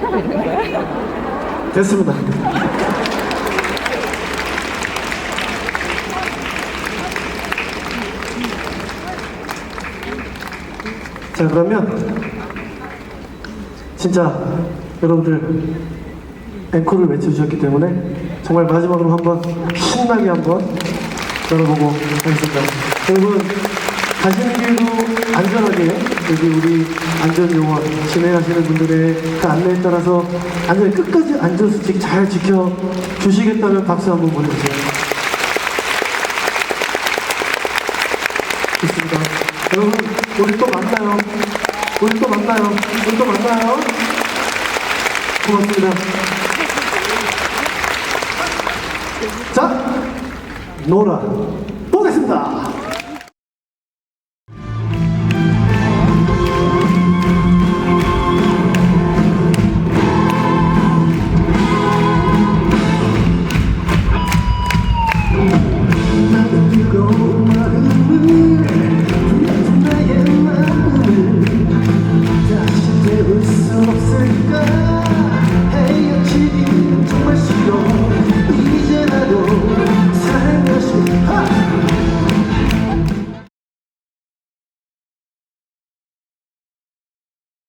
됐습니다. 자, 그러면 진짜 여러분들 앵콜을 외쳐주셨기 때문에 정말 마지막으로 한번 신나게 한번 열어보고 하겠습니다. 여러분 안전하게 여기 우리 안전요원 진행하시는 분들의 그 안내에 따라서 안전 끝까지 안전수칙 잘 지켜주시겠다는 박수 한번 보내주세요. 좋습니다. 여러분 우리 또 만나요. 우리 또 만나요. 우리 또 만나요. 고맙습니다. 자, 노라 보겠습니다. Africa.